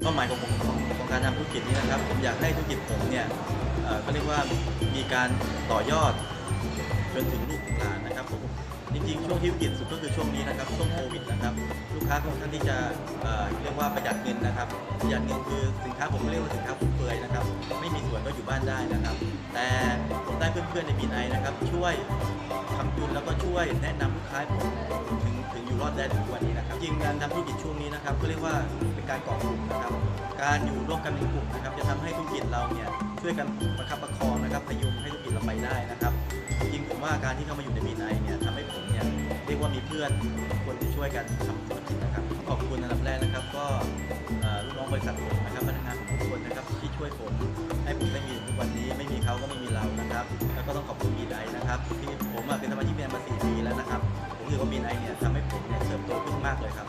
เป้าหมายของผมของของการทำธุรกิจนี้นะครับ ผมอยากให้ธุรกิจผมเนี่ยเอ่อเขาเรียกว่ามีการต่อยอดจนถึงลูกถึงหลานนะครับผมจริงๆช่วงที่วิกฤตสุดก็คือช่วงนี้นะครับช่วงโควิดนะครับ ลูกค้าค่อนข้างที่จะเเรียกว่าประหยัดเงินนะครับประหยัดเงินคือสินค้าผมไม่เรียกว่าสินค้าฟุ่มเฟือยนะครับ ไม่มีส่วนก็อยู่บ้านได้นะครับ แต่ เพื่อนๆในบีไอนะครับ ช่วยทำทุนแล้วก็ช่วยแนะนำลูกค้าให้ผมถึงถึงอยู่รอดได้ถึงทุกวันนี้นะครับ จริงการทำธุรกิจช่วงนี้นะครับก็เรียกว่าเป็นการก่อกลุ่มนะครับ การอยู่ร่วมกันเป็นกลุ่มนะครับ จะทำให้ธุรกิจเราเนี่ยช่วยกันประคับประคองนะครับพยุงให้ธุรกิจเราไปได้นะครับ จริงผมว่าการที่เข้ามาอยู่ในบีไนเนี่ยทำให้ผมเนี่ยเรียกว่ามีเพื่อนคนที่ช่วยกันทำธุรกิจนะครับขอบคุณอันดับแรกนะครับ ก็เอ่อลูกน้องบริษัทผมนะครับพนักงานทุกคนนะครับที่ช่วยผม ก็ไม่มีเรานะครับ แล้วก็ต้องขอบคุณบีไดนะครับที่ผมเป็นสมาชิกบีไนมา4ปีแล้วนะครับ ผมถือว่าบีไดเนี่ยทำให้ผมเนี่ยเติบโตขึ้นมากเลยครับ